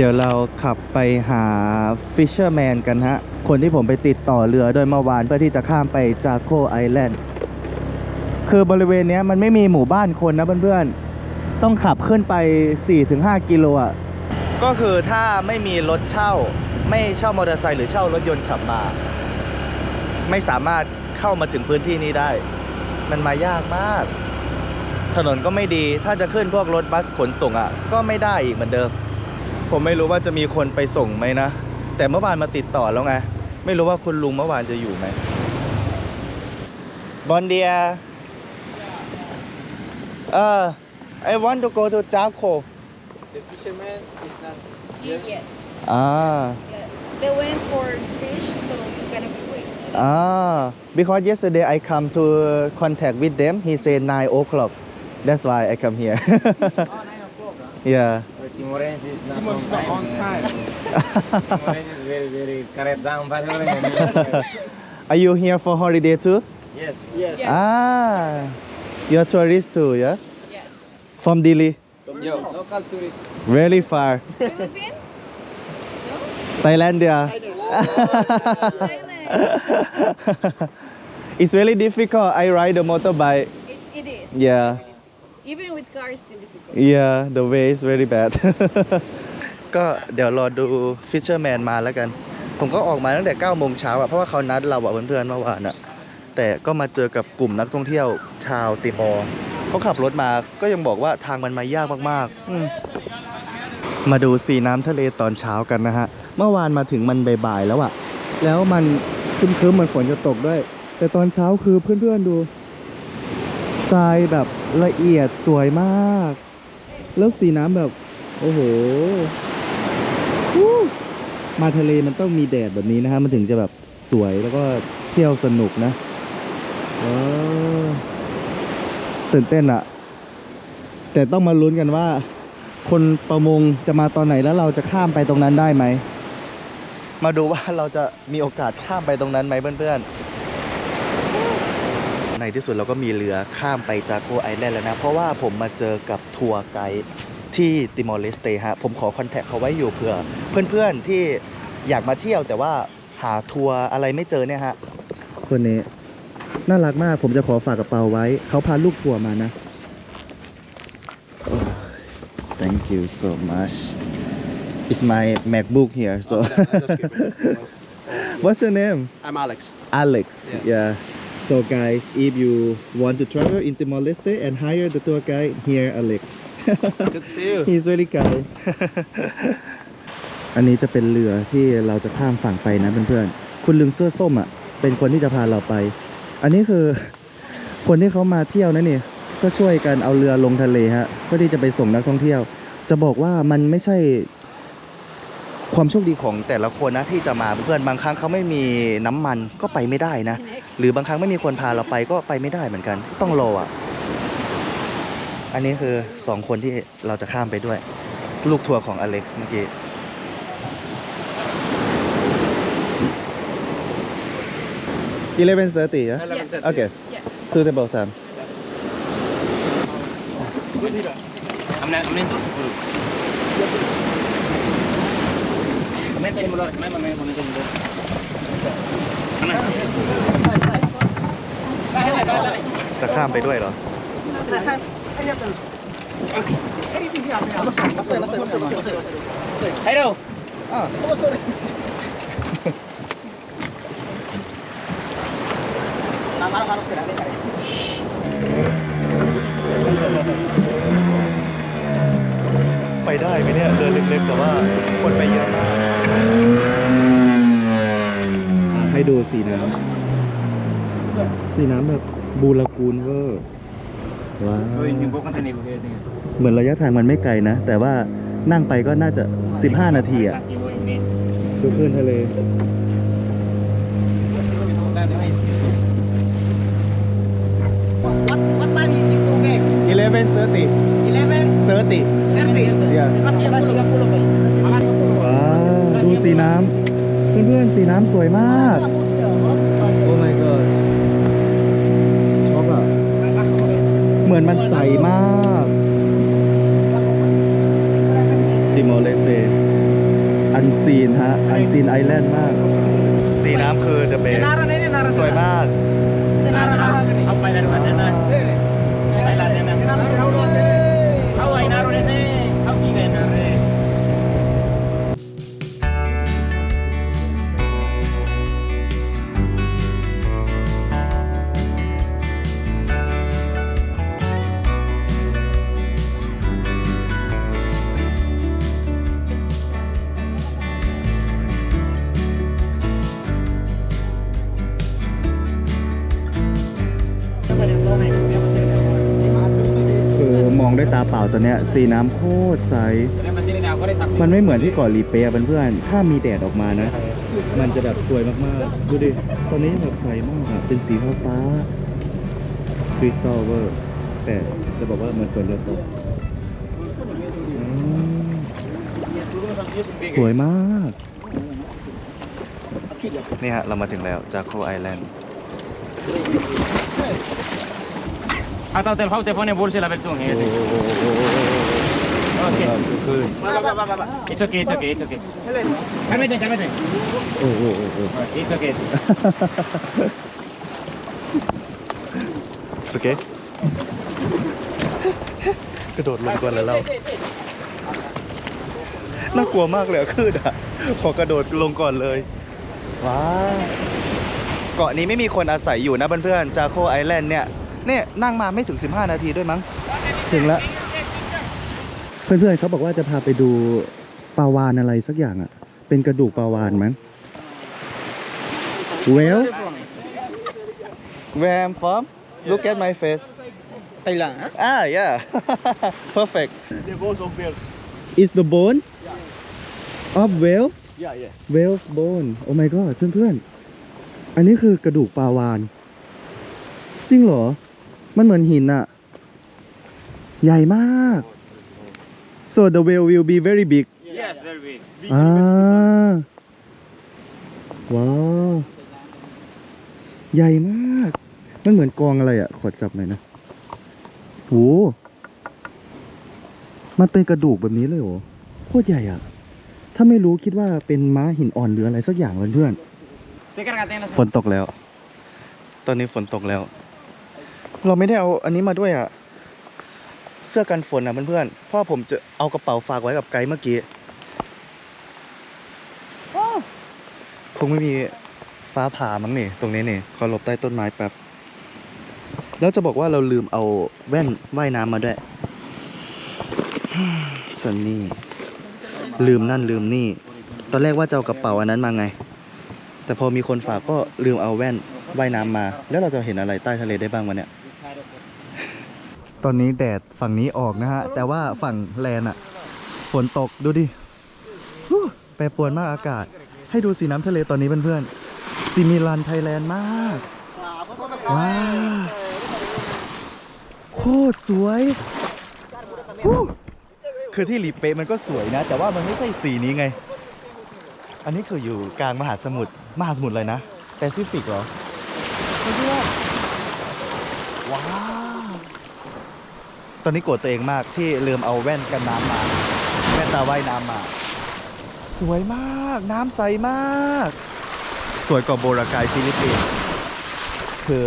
เดี๋ยวเราขับไปหา Fisherman กันฮะ คนที่ผมไปติดต่อเรือโดยเมื่อวานเพื่อที่จะข้ามไปจาโคไอแลนด์คือบริเวณนี้มันไม่มีหมู่บ้านคนนะเพื่อนๆ ต้องขับขึ้นไป 4-5 กิโลอะ ก็คือถ้าไม่มีรถเช่า ไม่เช่ามอเตอร์ไซค์หรือเช่ารถยนต์ขับมา ไม่สามารถเข้ามาถึงพื้นที่นี้ได้ มันมายากมาก ถนนก็ไม่ดี ถ้าจะขึ้นพวกรถบัสขนส่งอะ ก็ไม่ได้อีกเหมือนเดิม ผมไม่รู้ว่าจะมีคนไปส่งไหมนะ แต่เมื่อวานมาติดต่อแล้วไง ไม่รู้ว่าคุณลุงเมื่อวานจะอยู่ไหมบอนเดียเออ I want to go to Jaco The fisherman is not Yeah, here. yeah. อ่า yeah. They went for fish, so you're gonna be waiting. อ่า because yesterday I come to contact with them he said 9 o'clock that's why I come here Oh, 9 o'clock. Huh? yeah Timorense is not Timon's on not time. on time. Timorense is very, very karet down by the way. are you here for holiday too Yes. Yes. Yes. ah you're tourist too yeah Yes. from Delhi Yo, local tourist. very far Philippines? No? Thailand yeah Thailand. it's really difficult I ride the motorbike It, it is. yeah Even with cars, still difficult. yeah the way is very bad ก็เดี๋ยวรอดู Fisherman มาแล้วกัน ผมก็ออกมาตั้งแต่9โมงเช้าอะเพราะว่าเขานัดเราอะเพื่อนๆเมื่อวานอะแต่ก็มาเจอกับกลุ่มนักท่องเที่ยวชาวติมอร์เขาขับรถมาก็ยังบอกว่าทางมันมายากมากๆอืมมาดูสีน้ำทะเลตอนเช้ากันนะฮะ เมื่อวานมาถึงมันบ่ายๆแล้วอะแล้วมันครึ้มๆเหมือนฝนจะตกด้วย แต่ตอนเช้าคือเพื่อนๆดู ทรายแบบละเอียดสวยมาก แล้วสีน้ำแบบ โอ้โห มาทะเลมันต้องมีแดดแบบนี้นะฮะ มันถึงจะแบบสวยแล้วก็เที่ยวสนุกนะตื่นเต้นอะแต่ต้องมาลุ้นกันว่า คนประมงจะมาตอนไหนแล้วเราจะข้ามไปตรงนั้นได้ไหม มาดูว่าเราจะมีโอกาสข้ามไปตรงนั้นไหมเพื่อนๆใน ที่สุดเราก็มีเรือข้ามไปจากโกไอแลนด์แล้วนะ เพราะว่าผมมาเจอกับทัวร์ไกด์ที่ติมอร์เลสเตฮะ ผมขอคอนแทคเขาไว้อยู่เผื่อ เพื่อนๆที่อยากมาเที่ยวแต่ว่าหาทัวร์อะไรไม่เจอเนี่ยฮะ คนนี้ น่ารักมากผมจะขอฝากกระเป๋าไว้ เขาพาลูกทัวร์มานะ Oh, thank you so much it's my MacBook here so what's your name I'm Alex. Alex. Yeah. Yeah. So guys, if you want to travel in Timor Leste and hire the tour guide, here Alex. Good to see you. He's very kind. อันนี้จะเป็นเรือที่เราจะข้ามฝั่งไปนะเพื่อนๆ คุณลุงเสื้อส้มอะ เป็นคนที่จะพาเราไป อันนี้คือคนที่เขามาเที่ยวนะนี่ก็ช่วยกันเอาเรือลงทะเลฮะ เพื่อที่จะไปส่งนักท่องเที่ยว จะบอกว่ามันไม่ใช่ ความโชคดีของแต่ละคนนะที่จะมาเพื่อนบางครั้งเขาไม่มีน้ำมันก็ไปไม่ได้นะ หรือบางครั้งไม่มีคนพาเราไปก็ไปไม่ได้เหมือนกัน ต้องรออะ อันนี้คือสองคนที่เราจะข้ามไปด้วย ลูกทัวร์ของอเล็กซ์เมื่อกี้11 30 yeah? Yeah. Okay. Yeah. Suitable time. Amna amna itu 10. Kemarin tadi mulai kemarin kemarin kemarin tadi mulai. Mana? จะข้ามไปด้วยเหรอ Ayo. ไปได้ไหมเนี่ยเรือเล็กๆแต่ว่าคนไปเยอะมากให้ดูสีน้ำสีน้ำแบบบูรากูนเวอร์ว้าว Oh, ini bukan tadi gue ini. เหมือนระยะทางมันไม่ไกลนะ แต่ว่านั่งไปก็น่าจะ 15 นาทีอะ Kasih gue ini. ดูคลื่นทะเล What, what, what time you, you go back? 11 30 11? 30 30? yeah Masih 30ว้าวดูสีน้ำเพื่อนๆสีน้ำสวยมากโอ้ my god ช็อกอะเหมือนมันใสมากติมอร์เลสเตอันซีนฮะ อันซีนไอแลนด์มาก สีน้ำคือ the best สวยมาก ด้วยตาเปล่าตอนเนี้ยสีน้ำโคตรใส Masih มันไม่เหมือนที่เกาะลีเปะเพื่อนๆถ้ามีแดดออกมานะ มันจะแบบสวยมากๆ ดูดิ ตอนนี้แบบใสมากอะเป็นสีฟ้าฟ้าคริสตัลเวอร์แต่จะบอกว่าเหมือนฝนจะตกอืมสวยมาก นี่ฮะ เรามาถึงแล้วจากโคไอแลนด์ Atau telepon teleponnya boleh lah betul ni. Okay. ขึ้น It's okay, it's okay, it's okay. Kami deh, kami deh. โอ้โหโอ้โห It's okay. สเกตกระโดดลงก่อนแล้วเราน่ากลัวมากเลยอะคลื่นอะ ขอกระโดดลงก่อนเลย ว้า เกาะนี้ไม่มีคนอาศัยอยู่นะเพื่อนๆ จาโคไอแลนด์เนี่ย เนี่ยนั่งมาไม่ถึง 15 นาทีด้วยมั้ง ถึงแล้ว เพื่อนๆเขาบอกว่าจะพาไปดูปลาวานอะไรสักอย่างอะ เป็นกระดูกปลาวานมั้ง Well Where I'm from Look at my face Thailand, huh? Ah yeah Perfect The bones of bears. Is the bone of whale Yeah, yeah. whale bone Oh my god เพื่อนๆอันนี้คือกระดูกปลาวาน จริงเหรอ มันเหมือนหินอะใหญ่มาก so the whale will be very big Yes, very big. อ่าว้าวใหญ่มาก มันเหมือนกองอะไรอะขอจับหน่อยนะโหมันเป็นกระดูกแบบนี้เลยเหรอโคตรใหญ่อะถ้าไม่รู้คิดว่าเป็นม้าหินอ่อนหรืออะไรสักอย่างเพื่อน Sekarang katanya ๆฝนตกแล้ว ตอนนี้ฝนตกแล้ว เราไม่ได้เอาอันนี้มาด้วยอะเสื้อกันฝนอะเพื่อนๆเพราะผมจะเอากระเป๋าฝากไว้กับไกด์เมื่อกี้คงไม่มีฟ้าผ่ามั้งนี่ตรงนี้นี่ขอหลบใต้ต้นไม้แป๊บแล้วจะบอกว่าเราลืมเอาแว่นว่ายน้ำมาด้วยสันนี่ลืมนั่นลืมนี่ ตอนแรกว่าจะเอากระเป๋าอันนั้นมาไง แต่พอมีคนฝากก็ลืมเอาแว่นว่ายน้ำมา แล้วเราจะเห็นอะไรใต้ทะเลได้บ้างวะเนี่ย ตอนนี้แดดฝั่งนี้ออกนะฮะ แต่ว่าฝั่งแลนอะฝนตกดูดิฮู้แปรปรวนมากอากาศ ให้ดูสีน้ำทะเลตอนนี้เพื่อนๆซิมิลันไทยแลนด์มากว้าวโคตรสวยฮู้คือที่หลีเปะมันก็สวยนะ แต่ว่ามันไม่ใช่สีนี้ไง อันนี้คืออยู่กลางมหาสมุทรมหาสมุทรอะไรนะแปซิฟิกเหรอไม่ใช่ว่าว้าวต อนนี้โกรธตัวเองมากที่ลืมเอาแว่นกันน้ำมา แว่นตาว่ายน้ำมา สวยมาก น้ำใสมาก สวยกว่าโบรากายฟิลิปปินส์คือ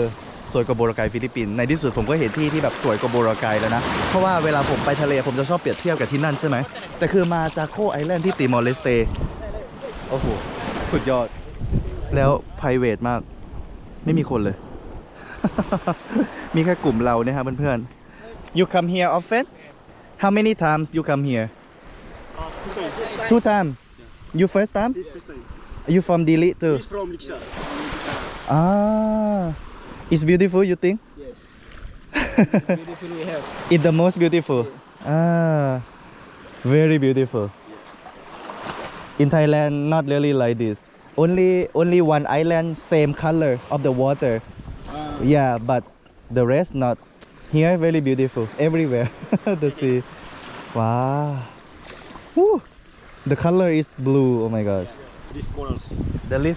สวยกว่าโบรากายฟิลิปปินส์ในที่สุดผมก็เห็นที่ที่แบบสวยกว่าโบรากายแล้วนะ เพราะว่าเวลาผมไปทะเลผมจะชอบเปรียบเทียบกับที่นั่นใช่ไหม แต่คือมาจากโคไอแลนด์ที่ติมอร์เลสเตโอ้โห สุดยอด แล้ว p r i v a t มาก ไม่มีคนเลย มีแค่กลุ่มเราเนี่ยครับเพื่อนๆ You come here often? How many times you come here? Two times. You first time? First time. You from Delhi too He's from Lixa. Ah It's beautiful you think? Yes. beautiful we have. It's the most beautiful. Ah Very beautiful. In Thailand not really like this. Only only one island same color of the water. Yeah but the rest not Here very beautiful. Everywhere. The sea. Wow. Woo. The color is blue. Oh my gosh. Reef corals. The leaf?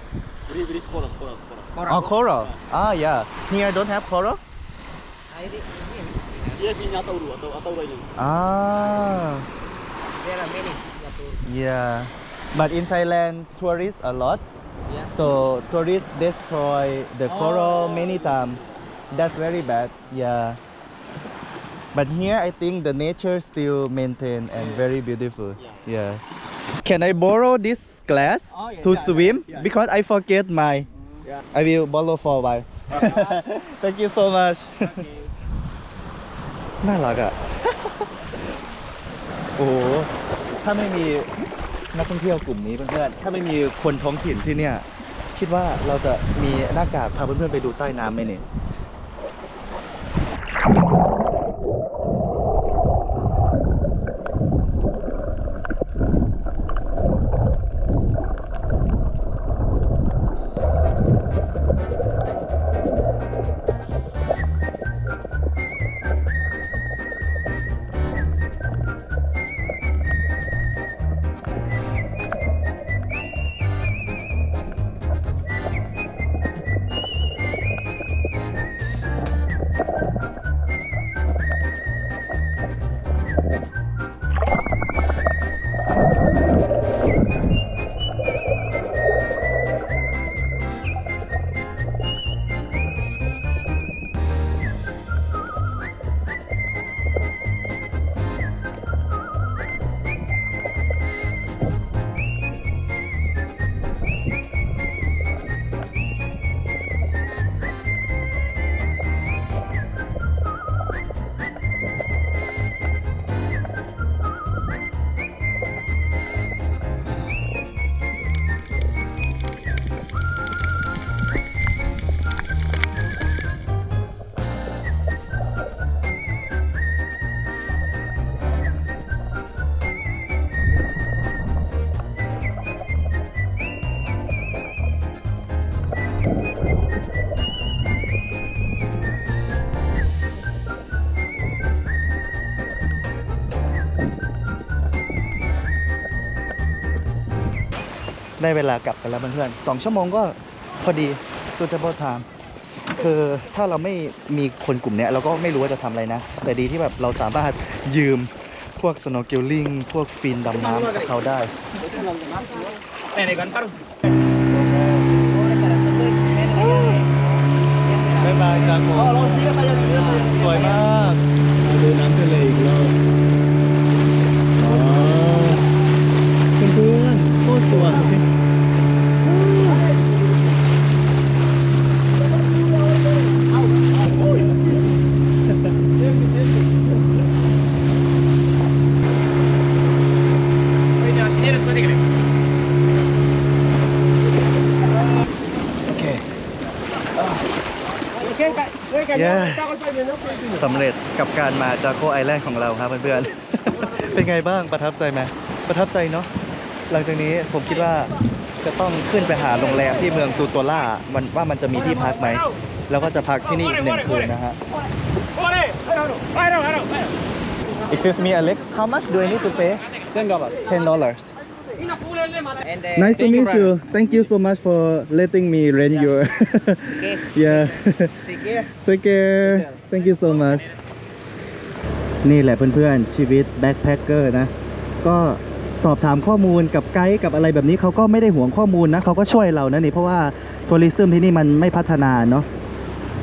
Reef, reef coral, coral, coral. Oh coral. Ah yeah. Here don't have coral? Yes, in Atauru, Atauru, Atauru Island. Ah. There are many. Yeah. But in Thailand tourists a lot. Yeah. so tourists destroy the coral Oh. many times. That's very bad. Yeah but here I think the nature still maintain and very beautiful yeah can I borrow this glass Oh, yeah, to yeah, yeah, swim yeah. because I forget my Yeah. I will borrow for a while thank you so much น่ารักอะ โอ้โห ถ้าไม่มีนักท่องเที่ยวกลุ่มนี้เพื่อนๆ ถ้าไม่มีคนท้องถิ่นที่เนี่ย คิดว่าเราจะมีหน้ากากพาเพื่อนๆไปดูใต้น้ำไหมเนี่ย ได้เวลากลับกันแล้วเพื่อนๆสองชั่วโมงก็พอดี suitable time คือถ้าเราไม่มีคนกลุ่มเนี้ยเราก็ไม่รู้ว่าจะทำอะไรนะ แต่ดีที่แบบเราสามารถยืมพวก snorkeling พวกฟินดำน้ำเขาได้ Nenek kan paru. บ๊ายบายจากผมสวยมากดูน้ำทะเลอีกรอบอ๋อเพื่อนๆโคตรสวย Ini sini ada seperti ini. โอเคเย้สำเร็จ กับการมาจาโคไอแลนด์ของเราครับเพื่อนๆ เป็นไงบ้างประทับใจไหมประทับใจเนาะหลังจากนี้ผมคิดว่าจะต้องขึ้นไปหาโรงแรมที่เมืองตูตัวล่ามันว่ามันจะมีที่พักไหม แล้วก็จะพักที่นี่อีกหนึ่งคืนนะฮะ Ore, ayo, ayo, ayo, ayo. Excuse me Alex how much do I need to pay Ten dollars. ten dollars And uh, Nice to meet you. Thank you so much for letting me rent your. yeah. take care. Take care. Thank you so much. นี่แหละเพื่อนๆ ชีวิตแบ็คแพคเกอร์นะ ก็สอบถามข้อมูลกับไกด์กับอะไรแบบนี้เขาก็ไม่ได้ห่วงข้อมูลนะเขาก็ช่วยเรานะนี่เพราะว่าทัวริซึมที่นี่มันไม่พัฒนาเนาะ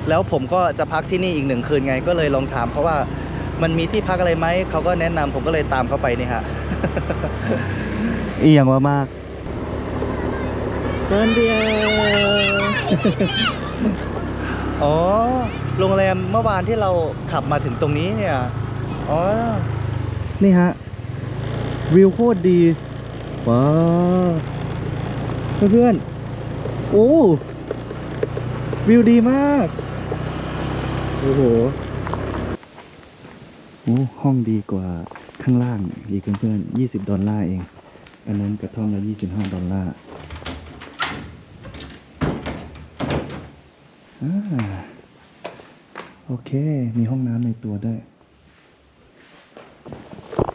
แล้วผมก็จะพักที่นี่อีกหนึ่งคืนไง ก็เลยลองถามเพราะว่ามันมีที่พักอะไรไหมเขาก็แนะนำผมก็เลยตามเขาไปนี่ฮะอีอย่างว่ามากคนเดียวอ๋อโรงแรมเมื่อวานที่เราขับมาถึงตรงนี้เนี่ย อ๋อ นี่ฮะ วิวโคตรดี ว้าว เพื่อนๆ โอ้ วิวดีมาก โอ้โหโอ้ห้องดีกว่าข้างล่างอีกเพื่อนๆยี่สิบดอลลาร์เอง อันนั้นกระท่อมละยี่สิบห้าดอลลาร์อ่าโอเค มีห้องน้ำในตัวด้วย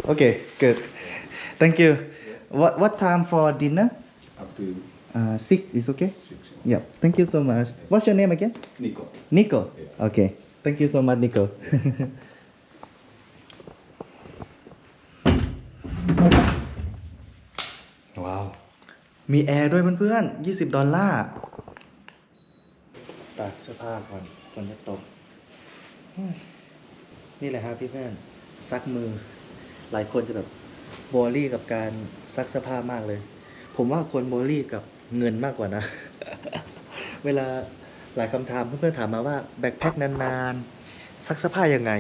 โอเค good thank you what what time for dinner Up to uh six is okay yep thank you so much what's your name again Nico. Nico okay thank you so much Nico ว้าว มีแอร์ด้วยเพื่อนๆ 20 ดอลลาร์ตากเสื้อผ้าก่อนฝนจะตกเฮ้ยนี่แหละครับพี่เพื่อน ซักมือ หลายคนจะแบบโบลี่กับการซักเสื้อผ้ามากเลย ผมว่าคนโบลี่กับเงินมากกว่านะ เวลาหลายคำถามเพื่อนๆถามมาว่าแบ็คแพ็คนานๆซักเสื้อผ้ายังไง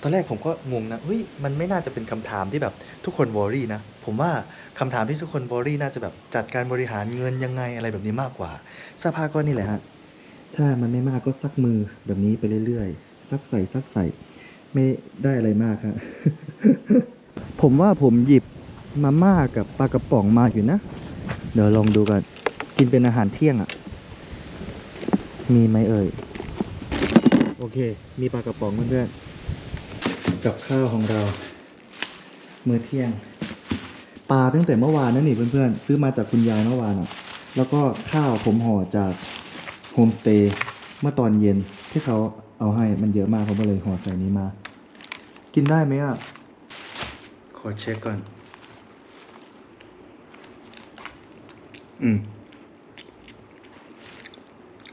ตอนแรกผมก็งงนะเฮ้ยมันไม่น่าจะเป็นคำถามที่แบบทุกคนวอรี่นะ ผมว่าคำถามที่ทุกคนวอรี่น่าจะแบบจัดการบริหารเงินยังไงอะไรแบบนี้มากกว่าเสื้อผ้าก็นี่แหละฮะถ้ามันไม่มากก็ซักมือแบบนี้ไปเรื่อยๆซักใส่ซักใส่ ไม่ได้อะไรมากครับผมว่าผมหยิบมาม่ากับปลากระป๋องมาอยู่นะ เดี๋ยวลองดูกัน กินเป็นอาหารเที่ยงอะ่ะ มีไหมเอ่ย โอเค มีปลากระป๋องเพื่อนๆ กับข้าวของเรา มื้อเที่ยง ปลาตั้งแต่เมื่อวานนั่นนี่เพื่อนๆ ซื้อมาจากคุณยายเมื่อวานอะ แล้วก็ข้าวผมห่อจากโฮมสเตย์เมื่อตอนเย็นที่เขา เอาให้มันเยอะมากผมก็เลยห่อใส่นี้มา กินได้ไหมอะ ขอเช็คก่อน อืม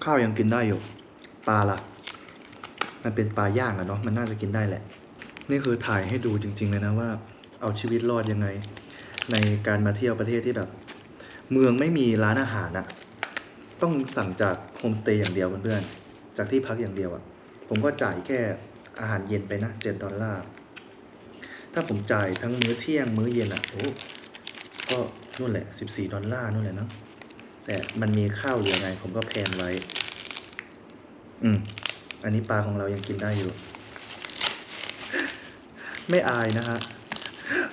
ข้าวยังกินได้อยู่ ปลาล่ะ มันเป็นปลาย่างอะเนาะมันน่าจะกินได้แหละ นี่คือถ่ายให้ดูจริง ๆ เลยนะว่า เอาชีวิตรอดยังไง ในการมาเที่ยวประเทศที่แบบ เมืองไม่มีร้านอาหารอะต้องสั่งจากโฮมสเตย์อย่างเดียวเพื่อนๆ จากที่พักอย่างเดียวอะ ผมก็จ่ายแค่อาหารเย็นไปนะเจ็ดดอลลาร์ถ้าผมจ่ายทั้งมื้อเที่ยงมื้อเย็นอะโอ้ก็นู่นแหละสิบสี่ดอลลาร์นู่นแหละเนาะแต่มันมีข้าวเหลือไง ผมก็แพนไว้ อืม อันนี้ปลาของเรายังกินได้อยู่ ไม่อายนะฮะ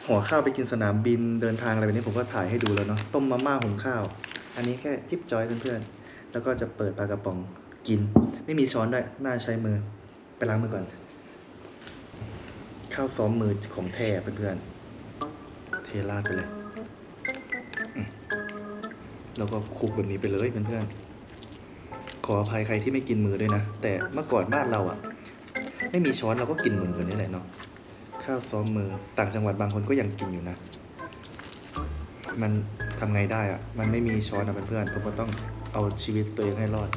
ห่อข้าวไปกินสนามบินเดินทางอะไรแบบนี้ผมก็ถ่ายให้ดูแล้วเนาะต้มมาม่าหุงข้าว อันนี้แค่จิ๊บจอยเพื่อนๆแล้วก็จะเปิดปลากระป๋อง กิน ไม่มีช้อนด้วยน่าใช้มือ ไปล้างมือก่อน ข้าวซ้อมมือของแท้เพื่อนๆ เทราดไปเลย แล้วก็คลุกแบบนี้ไปเลยเพื่อนๆ ขออภัยใครที่ไม่กินมือด้วยนะ แต่เมื่อก่อนบ้านเราอะไม่มีช้อนเราก็กินมือกันนี่แหละเนาะ ข้าวซ้อมมือต่างจังหวัดบางคนก็ยังกินอยู่นะ มันทำไงได้อะมันไม่มีช้อนอะเพื่อนๆผมก็ต้องเอาชีวิตตัวเองให้รอด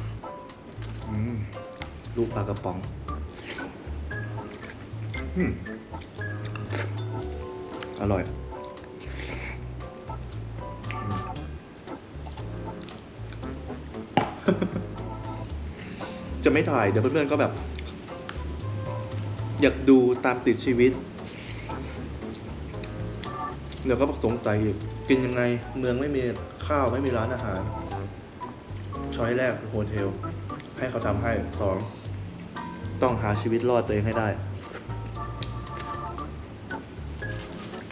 ลูกปลากระป๋องอร่อยจะไม่ถ่ายเดี๋ยวเพื่อนๆก็แบบ อยากดูตามติดชีวิต เดี๋ยวก็สงสัยอีกกินยังไงเมืองไม่มีข้าวไม่มีร้านอาหาร ช้อยแรกโฮเทล ให้เขาทำให้สองต้องหาชีวิตรอดตัวเองให้ได้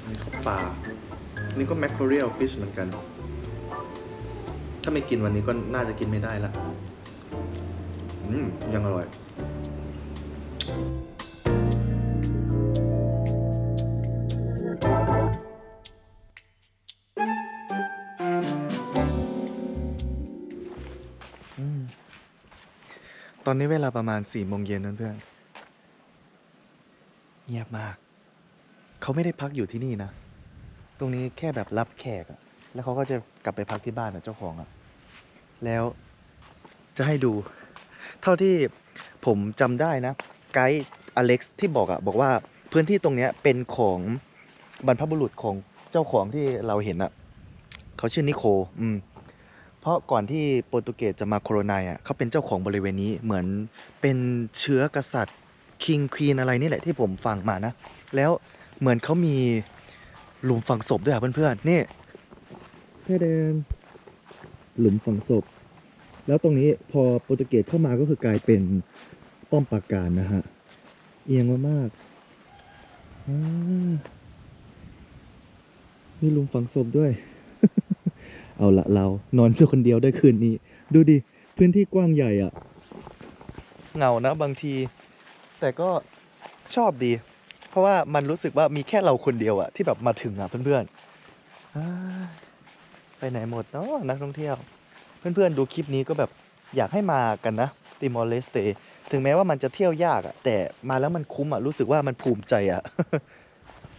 นี่เขาปลานี่ก็แมคโครเรียลฟิชเหมือนกัน ถ้าไม่กินวันนี้ก็น่าจะกินไม่ได้ละ อืม ยังอร่อย อนนี้เวลาประมาณสี่โมงเย็นเพื่อน เงียบมาก เขาไม่ได้พักอยู่ที่นี่นะ ตรงนี้แค่แบบรับแขกอะแล้วเขาก็จะกลับไปพักที่บ้านอะเจ้าของอะแล้วจะให้ดู เท่าที่ผมจำได้นะ ไกด์อเล็กซ์ที่บอกอะบอกว่าพื้นที่ตรงเนี้ยเป็นของบรรพบุรุษของเจ้าของที่เราเห็นอะเขาชื่อนิโค อืม ราะก่อนที่โปรตุเกสจะมาโคโรไนอะเขาเป็นเจ้าของบริเวณนี้เหมือนเป็นเชื้อกษัตริย์คิงควีนอะไรนี่แหละที่ผมฟังมานะ แล้วเหมือนเขามีหลุมฝังศพด้วยอะเพื่อนๆนี่เพื่เดินหลุมฝังศพ แล้วตรงนี้พอโปรตุเกสเข้ามาก็คือกลายเป็นป้อมปราการนะฮะ เอียงมากๆอ่ามีหลุมฝังศพด้วย เอาละเรานอนอยู่คนเดียวได้คืนนี้ ดูดิ พื้นที่กว้างใหญ่อะเหงานะบางที แต่ก็ชอบดี เพราะว่ามันรู้สึกว่ามีแค่เราคนเดียวอะที่แบบมาถึงอะเพื่อนๆอ่าไปไหนหมดเนาะนักท่องเที่ยว เพื่อนๆดูคลิปนี้ก็แบบอยากให้มากันนะติมอร์เลสเตถึงแม้ว่ามันจะเที่ยวยากอะแต่มาแล้วมันคุ้มอะรู้สึกว่ามันภูมิใจอะ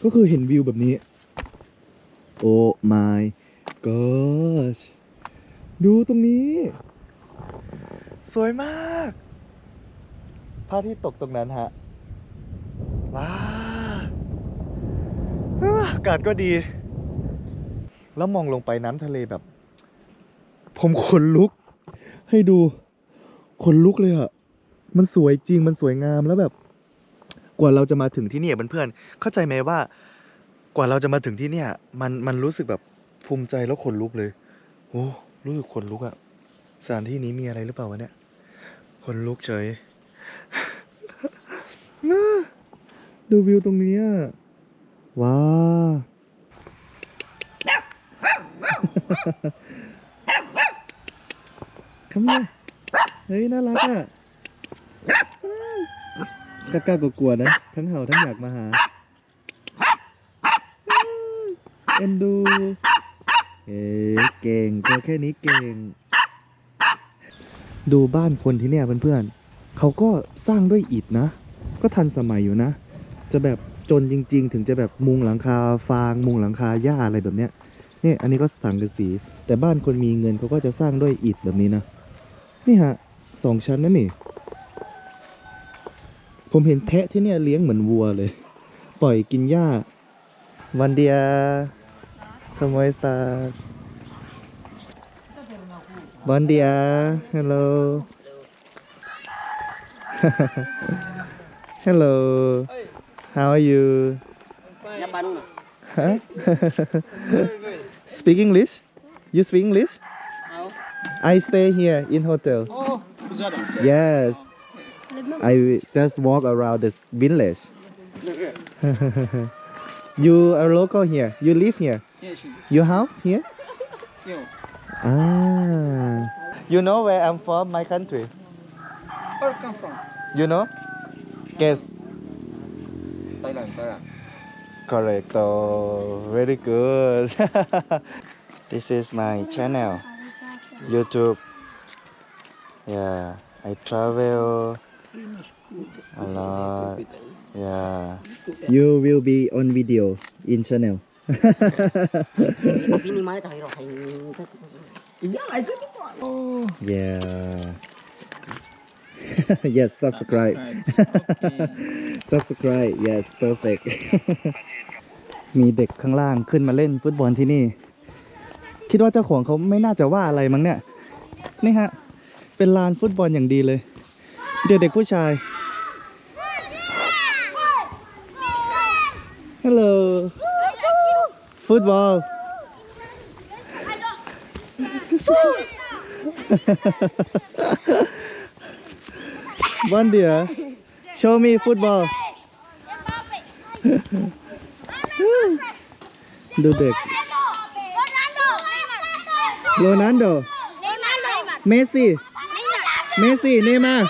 ก็คือเห็นวิวแบบนี้ โอ้ my gosh ดูตรงนี้ สวยมากพระอาที่ตกตรงนั้นฮะ ว้าอากาศก็ดี แล้วมองลงไปน้ำทะเลแบบ ผมขนลุก ให้ดูขนลุกเลยอะมันสวยจริงมันสวยงามแล้วแบบ กว่าเราจะมาถึงที่นี่เพื่อนๆเข้าใจไหมว่า กว่าเราจะมาถึงที่เนี่ย มันมันรู้สึกแบบ ภูมิใจแล้วขนลุกเลยโอ้รู้สึกขนลุกอะสถานที่นี้มีอะไรหรือเปล่าวะเนี่ยขนลุกเฉย ดูวิวตรงนี้อะว้าคำนี้เฮ้ย น่ารักอะกล้ากล้ากลัวๆนะ ทั้งเห่าทั้งอยากมาหา เอ็นดู เอ๊เก่งตัวแค่นี้เก่ง ดูบ้านคนที่เนี่ยเพื่อนๆเขาก็สร้างด้วยอิฐนะ ก็ทันสมัยอยู่นะ จะแบบจนจริง ๆ ถึงจะแบบมุงหลังคาฟางมุงหลังคาหญ้าอะไรแบบเนี้ยเนี่ยอันนี้ก็สังกะสี แต่บ้านคนมีเงินเขาก็จะสร้างด้วยอิฐแบบนี้นะนี่ฮะสองชั้นนั่นนี่ ผมเห็นแพะที่เนี่ยเลี้ยงเหมือนวัวเลย ปล่อยกินหญ้าวันเดีย ขโมยสตาร์วันเดียฮัลโหล Hello How are you Huh? Speak English You speak English I stay here in hotel Oh, Bujara. Yes I just walk around this village You are local here You live here Your house here yo. Ah You know where I'm from my country Where come from? You know Guess Thailand, Thailand. Correcto. Very good. this is my channel. YouTube. Yeah. I travel a lot. Yeah. You will be on video in channel. Yeah. yes, subscribe. subscribe yes perfect มีเด็กข้างล่างขึ้นมาเล่นฟุตบอลที่นี่ คิดว่าเจ้าของเขาไม่น่าจะว่าอะไรมั้งเนี่ย นี่ฮะ เป็นลานฟุตบอลอย่างดีเลย เดี๋ยวเด็กผู้ชายฮั ลโหลฟุตบอลวันเดียว show me football ดูเด็กโรนัลโดเมสซี่ เมสซี่ เนย์มาร์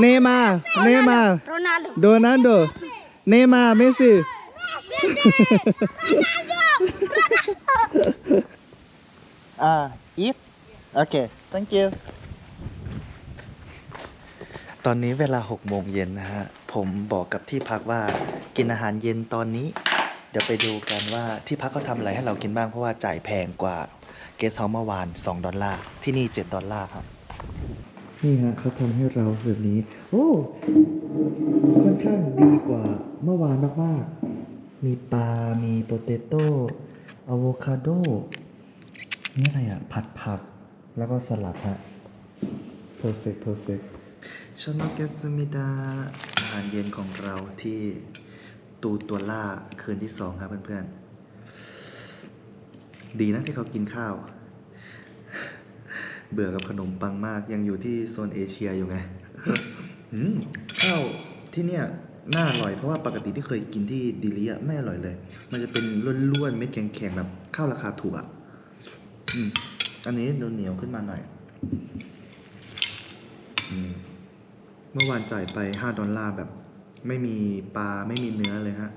เนย์มาร์เนย์มาร์ Ronaldo. โดนัลโด เนย์มาร์เมสซี่อ่า eat โอเค thank you ตอนนี้เวลา6โมงเย็นนะฮะ ผมบอกกับที่พักว่ากินอาหารเย็นตอนนี้ เดี๋ยวไปดูกันว่าที่พักเขาทำอะไรให้เรากินบ้างเพราะว่าจ่ายแพงกว่าเกสเฮาเมื่อวาน 2 ดอลลาร์ ที่นี่ 7 ดอลลาร์ครับ นี่ฮะเขาทำให้เราแบบนี้ โอ้ ค่อนข้างดีกว่าเมื่อวานมากๆ มีปลา มีโปเตโต้อะโวคาโด นี่อะไรอะผัดผัก แล้วก็สลัดฮะ perfect perfect ชอนเกสมิดาอาหารเย็นของเราที่ตูตัวล่าคืนที่สองครับเพื่อนๆ ดีนะที่เขากินข้าว เบื่อกับขนมปังมากยังอยู่ที่โซนเอเชียอยู่ไงข้าวที่เนี่ยน่าอร่อยเพราะว่าปกติที่เคยกินที่ดิลีอะไม่อร่อยเลย มันจะเป็นล้วนๆเม็ดแข็งๆแบบข้าวราคาถูกอะอืมอันนี้ดูเหนียวขึ้นมาหน่อยอืมเมื่อวานจ่ายไป5ดอลลาร์แบบ ไม่มีปลาไม่มีเนื้อเลยฮะ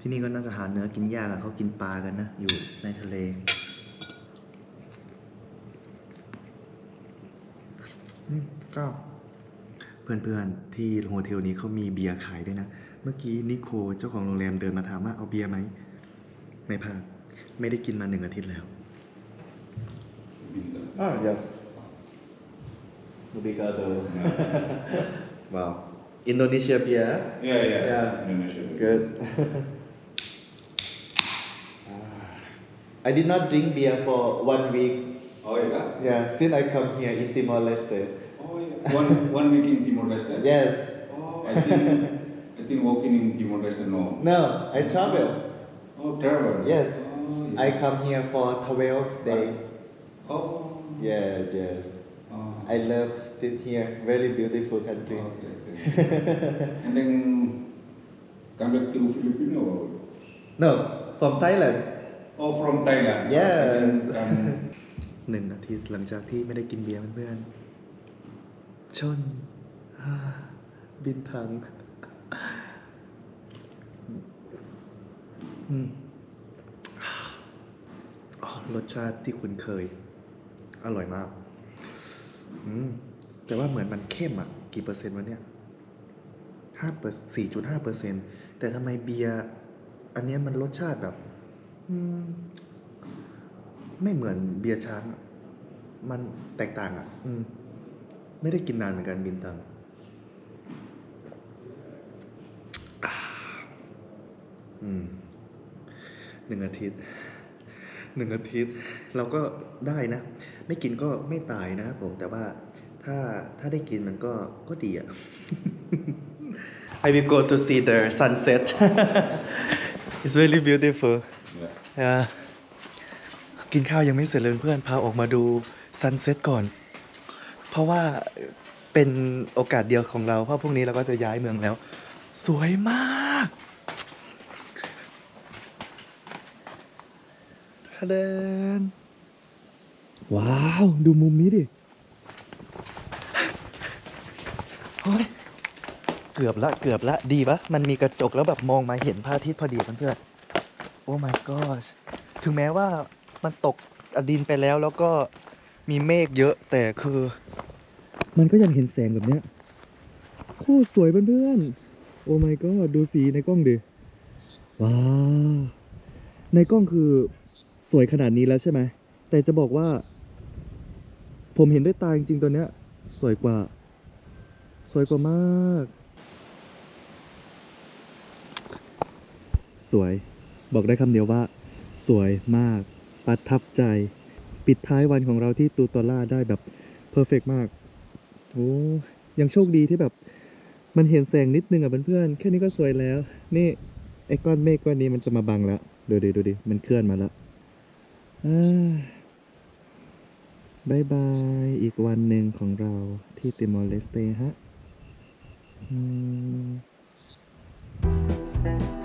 ที่นี่ก็น่าจะหาเนื้อกินยากอะเขากินปลากันนะ อยู่ในทะเล อืม ก็เพื่อนๆที่โฮเทลนี้เขามีเบียร์ขายด้วยนะ เมื่อกี้นิโคเจ้าของโรงแรมเดินมาถามว่าเอาเบียร์ไหมไม่พลาดไม่ได้กินมาหนึ่งอาทิตย์แล้ว Bingo. Ah, yes. Obrigado. wow. Indonesia beer. Yeah, yeah. Yeah. Indonesia. Good. Ah. I did not drink beer for one week. Oh yeah. Yeah, since I come here in Timor Leste. Oh yeah. One one week in Timor Leste. Yes. Oh, I think I think walking in Timor Leste no. No, I travel. Oh, travel. Yes. Oh, I come here for 12 days. Oh. Yes, yes. Oh. I love it here. Very beautiful country. Oh, okay, okay. and then come back to Philippines or? No, from Thailand. Oh, from Thailand. Yes. หนึ่งอาทิตย์หลังจากที่ไม่ได้กินเบียร์เพื่อนๆชนบินทังรสชาติที่คุ้นเคย อร่อยมากอืมแต่ว่าเหมือนมันเข้มอะ กี่เปอร์เซ็นต์วะเนี่ยห้าเปอร์สี่จุดห้าเปอร์เซ็นต์แต่ทำไมเบียร์อันเนี้ยมันรสชาติแบบอืม ไม่เหมือนเบียร์ช้างอะมันแตกต่างอะ อืม ไม่ได้กินนานเหมือนกันบินตังอ่าอืมหนึ่งอาทิตย์หนึ่งอาทิตย์ เราก็ได้นะ ไม่กินก็ไม่ตายนะครับผม แต่ว่าถ้าถ้าได้กินมันก็ก็ดีอะ I will go to see the sunset it's really beautiful yeah. yeah กินข้าวยังไม่เสร็จเลยเพื่อนพาออกมาดูซันเซ็ตก่อน เพราะว่าเป็นโอกาสเดียวของเรา เพราะพรุ่งนี้เราก็จะย้ายเมืองแล้ว สวยมากทะเลนว้าว ดูมุมนี้ดิโอ้ยเกือบละเกือบละดีปะมันมีกระจกแล้วแบบมองมาเห็นพระอาทิตย์พอดีเพื่อนๆโอ้ my gosh ถึงแม้ว่า มันตกดินไปแล้วแล้วก็มีเมฆเยอะแต่คือ มันก็ยังเห็นแสงแบบเนี้ยโคตรสวยเพื่อนๆโอ้ my god ดูสีในกล้องดิว้าวในกล้องคือสวยขนาดนี้แล้วใช่ไหมแต่จะบอกว่า ผมเห็นด้วยตาจริงๆตัวเนี้ย สวยกว่า สวยกว่ามาก สวย บอกได้คำเดียวว่า สวยมาก ประทับใจ ปิดท้ายวันของเราที่ตูตอล่าได้แบบเพอร์เฟกมาก โอ้ยังโชคดีที่แบบ มันเห็นแสงนิดนึงอะเพื่อนๆแค่นี้ก็สวยแล้ว นี่ไอ้ก้อนเมฆก้อนนี้มันจะมาบังแล้วดูดิดูดิมันเคลื่อนมาแล้วบายบาย อีกวันหนึ่งของเราที่ติมอร์เลสเตฮะ Thank you.